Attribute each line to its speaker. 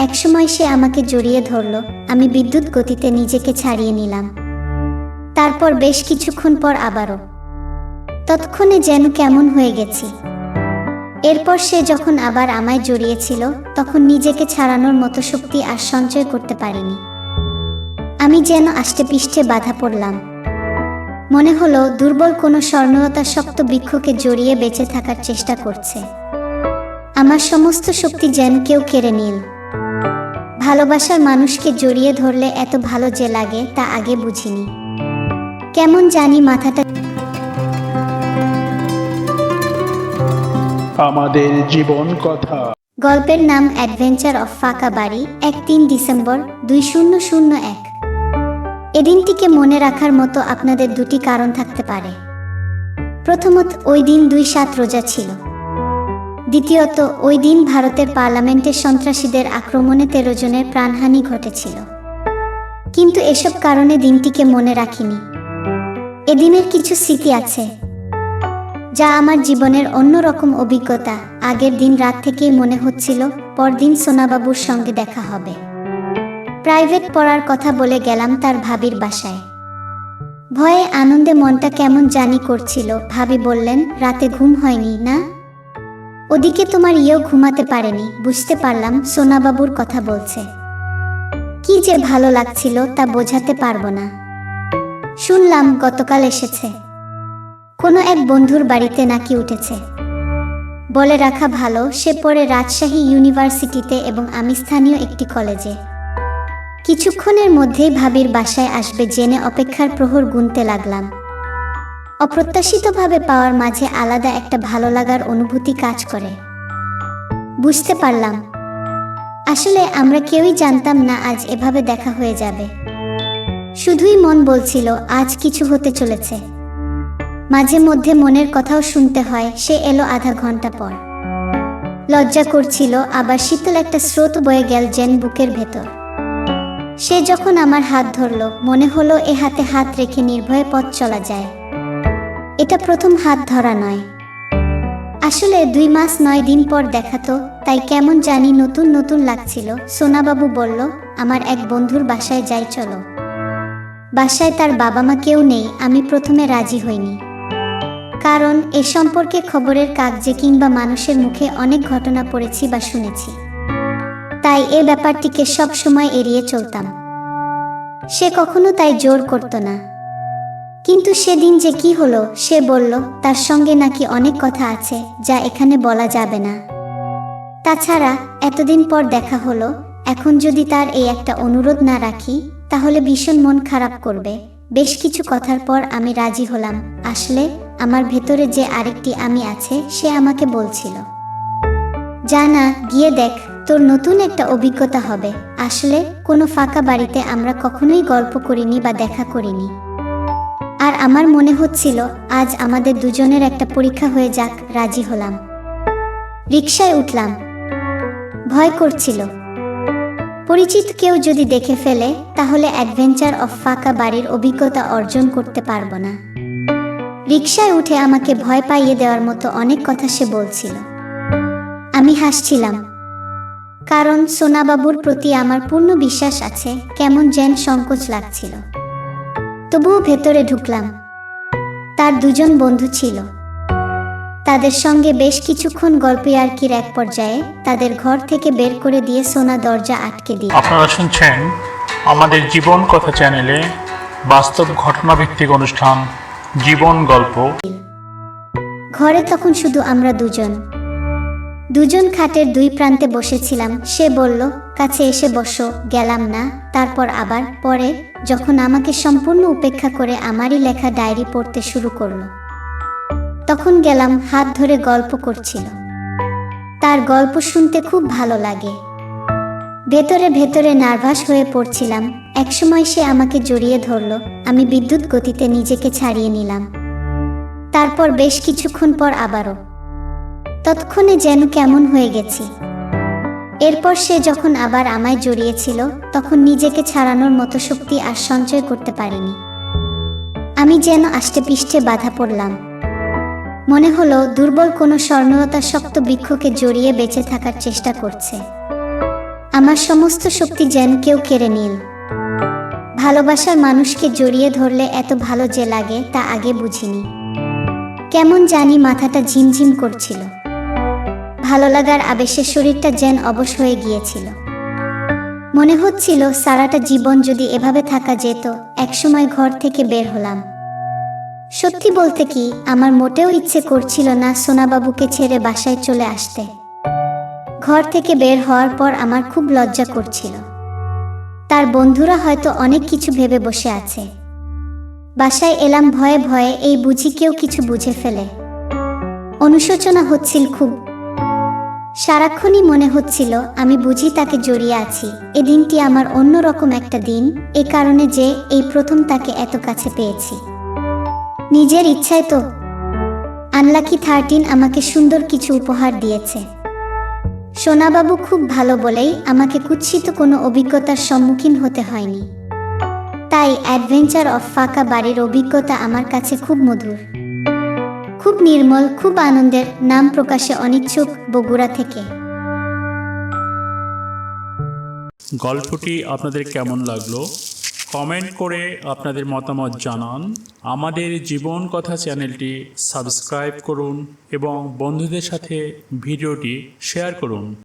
Speaker 1: একসময় সে আমাকে জড়িয়ে ধরল। আমি বিদ্যুৎ গতিতে নিজেকে ছাড়িয়ে নিলাম। তারপর বেশ কিছুক্ষণ পর আবারও। তৎক্ষণে যেন কেমন হয়ে গেছি। এরপর সে যখন আবার আমায় জড়িয়েছিল, তখন নিজেকে ছাড়ানোর মতো শক্তি আর সঞ্চয় করতে পারিনি। আমি যেন আষ্টে পিষ্টে বাধা পড়লাম। মনে হলো দুর্বল কোনো স্বর্ণলতা শক্ত বৃক্ষকে জড়িয়ে বেঁচে থাকার চেষ্টা করছে। আমার সমস্ত শক্তি যেন কেউ কেড়ে নিল। ভালোবাসার মানুষকে জড়িয়ে ধরলে এত ভালো যে লাগে তা আগে বুঝিনি। কেমন জানি মাথাটা
Speaker 2: আমাদের জীবন কথা।
Speaker 1: গল্পের নাম অ্যাডভেঞ্চার অফ ফাঁকা বাড়ি এক তিন ডিসেম্বর দুই শূন্য শূন্য এক। এদিনটিকে মনে রাখার মতো আপনাদের দুটি কারণ থাকতে পারে। প্রথমত ওই দিন দুই সাত রোজা ছিল। দ্বিতীয়ত, ওই দিন ভারতের পার্লামেন্টের সন্ত্রাসীদের আক্রমণে তেরো জনের প্রাণহানি ঘটেছিল। কিন্তু এসব কারণে দিনটিকে মনে রাখিনি। এদিনের কিছু স্মৃতি আছে, যা আমার জীবনের অন্যরকম অভিজ্ঞতা। আগের দিন রাত থেকেই মনে হচ্ছিল, পরদিন সোনাবাবুর সঙ্গে দেখা হবে। প্রাইভেট পড়ার কথা বলে গেলাম তার ভাবির বাসায়। ভয়ে আনন্দে মনটা কেমন জানি করছিল। ভাবি বললেন, রাতে ঘুম হয়নি, না? ওদিকে তোমার ইয়েও ঘুমাতে পারেনি, বুঝতে পারলাম সোনাবাবুর কথা বলছে। কি যে ভালো লাগছিল তা বোঝাতে পারব না। শুনলাম গতকাল এসেছে। কোনো এক বন্ধুর বাড়িতে নাকি উঠেছে। বলে রাখা ভালো, সে পরে রাজশাহী ইউনিভার্সিটিতে এবং আমি স্থানীয় একটি কলেজে। কিছুক্ষণের মধ্যেই ভাবির বাসায় আসবে জেনে অপেক্ষার প্রহর গুনতে লাগলাম। অপ্রত্যাশিতভাবে পাওয়ার মাঝে আলাদা একটা ভালো লাগার অনুভূতি কাজ করে। বুঝতে পারলাম। আসলে আমরা কেউই জানতাম না আজ এভাবে দেখা হয়ে যাবে। শুধুই মন বলছিল, আজ কিছু হতে চলেছে। মাঝে মধ্যে মনের কথাও শুনতে হয়, সে এলো আধা ঘণ্টা পর। লজ্জা করছিল, আবার শীতল একটা স্রোত বয়ে গেল জেন বুকের ভেতর। সে যখন আমার হাত ধরল, মনে হলো এ হাতে হাত রেখে নির্ভয়ে পথ চলা যায়। এটা প্রথম হাত ধরা নয়। আসলে দুই মাস নয় দিন পর দেখাতো তাই কেমন জানি নতুন নতুন লাগছিল। সোনাবাবু বলল, আমার এক বন্ধুর বাসায় যাই, চলো। বাসায় তার বাবা মা কেউ নেই, আমি প্রথমে রাজি হইনি। কারণ এ সম্পর্কে খবরের কাগজে কিংবা মানুষের মুখে অনেক ঘটনা পড়েছি বা শুনেছি। তাই এ ব্যাপারটিকে সব সময় এড়িয়ে চলতাম। সে কখনো তাই জোর করত না। কিন্তু সেদিন যে কি হলো, সে বলল, তার সঙ্গে নাকি অনেক কথা আছে, যা এখানে বলা যাবে না। তাছাড়া, এতদিন পর দেখা হলো, এখন যদি তার এই একটা অনুরোধ না রাখি, তাহলে ভীষণ মন খারাপ করবে। বেশ কিছু কথার পর আমি রাজি হলাম। আসলে, আমার ভেতরে যে আরেকটি আমি আছে, সে আমাকে বলছিল। জানা গিয়ে দেখ, তোর নতুন একটা অভিজ্ঞতা হবে। আসলে, কোনো ফাঁকা বাড়িতে আমরা কখনোই গল্প করিনি বা দেখা করিনি। আর আমার মনে হচ্ছিল, আজ আমাদের দুজনের একটা পরীক্ষা হয়ে যাক, রাজি হলাম। রিকশায় উঠলাম। ভয় করছিল। পরিচিত কেউ যদি দেখে ফেলে, তাহলে অ্যাডভেঞ্চার অফ ফাঁকা বাড়ির অভিজ্ঞতা অর্জন করতে পারব না। রিকশায় উঠে আমাকে ভয় পাইয়ে দেওয়ার মতো অনেক কথা সে বলছিল। আমি হাসছিলাম। কারণ সোনাবাবুর প্রতি আমার পূর্ণ বিশ্বাস আছে, কেমন যেন সংকোচ লাগছিল। তবুও ভেতরে ঢুকলাম। তার দুজন বন্ধু ছিল। তাদের সঙ্গে বেশ কিছুক্ষণ গল্পে এক পর্যায়ে তাদের ঘর থেকে বের করে দিয়ে সোনা দরজা আটকে দিয়ে
Speaker 3: আপনারা শুনছেন আমাদের জীবন কথা চ্যানেলে বাস্তব ঘটনাভিত্তিক অনুষ্ঠান জীবন গল্প।
Speaker 1: ঘরে তখন শুধু আমরা দুজন। দুজন খাটের দুই প্রান্তে বসেছিলাম। সে বলল, কাছে এসে বসো। গেলাম না। তারপর আবার পরে যখন আমাকে সম্পূর্ণ উপেক্ষা করে আমারই লেখা ডায়েরি পড়তে শুরু করল, তখন গেলাম হাত ধরে গল্প করছিল। তার গল্প শুনতে খুব ভালো লাগে। ভেতরে ভেতরে নার্ভাস হয়ে পড়ছিলাম। একসময় সে আমাকে জড়িয়ে ধরল। আমি বিদ্যুৎ গতিতে নিজেকে ছাড়িয়ে নিলাম। তারপর বেশ কিছুক্ষণ পর আবারও তৎক্ষণে যেন কেমন হয়ে গেছি। এরপর সে যখন আবার আমায় জড়িয়েছিল, তখন নিজেকে ছাড়ানোর মতো শক্তি আর সঞ্চয় করতে পারিনি। আমি যেন আষ্টে পিষ্টে বাধা পড়লাম। মনে হলো দুর্বল কোনো স্বর্ণলতা শক্ত বৃক্ষকে জড়িয়ে বেঁচে থাকার চেষ্টা করছে। আমার সমস্ত শক্তি যেন কেউ কেড়ে নিল। ভালোবাসার মানুষকে জড়িয়ে ধরলে এত ভালো যে লাগে তা আগে বুঝিনি। কেমন জানি মাথাটা ঝিমঝিম করছিল। ভালো লাগার আবেশে শরীরটা যেন অবশ হয়ে গিয়েছিল। মনে হচ্ছিল সারাটা জীবন যদি এভাবে থাকা যেত, একসময় ঘর থেকে বের হলাম। সত্যি বলতে কি, আমার মোটেও ইচ্ছে করছিল না সোনাবাবুকে ছেড়ে বাসায় চলে আসতে। ঘর থেকে বের হওয়ার পর আমার খুব লজ্জা করছিল। তার বন্ধুরা হয়তো অনেক কিছু ভেবে বসে আছে। বাসায় এলাম ভয়ে ভয়ে এই বুঝি কেউ কিছু বুঝে ফেলে। অনুশোচনা হচ্ছিল খুব। সারাক্ষণই মনে হচ্ছিল, আমি বুঝি তাকে জড়িয়ে আছি। এ দিনটি আমার অন্যরকম একটা দিন, এ কারণে যে এই প্রথম তাকে এত কাছে পেয়েছি। নিজের ইচ্ছায় তো। আনলাকি থার্টিন আমাকে সুন্দর কিছু উপহার দিয়েছে। সোনাবাবু খুব ভালো বলেই আমাকে কুৎসিত কোনো অভিজ্ঞতার সম্মুখীন হতে হয়নি। তাই অ্যাডভেঞ্চার অফ ফাঁকা বাড়ির অভিজ্ঞতা আমার কাছে খুব মধুর। নির্মল খুব আনন্দের নাম প্রকাশে অনিচ্ছুক বগুড়া থেকে।
Speaker 3: গল্পটি আপনাদের কেমন লাগল? কমেন্ট করে আপনাদের মতামত জানান। আমাদের জীবন কথা চ্যানেলটি সাবস্ক্রাইব করুন এবং বন্ধুদের সাথে ভিডিওটি শেয়ার করুন।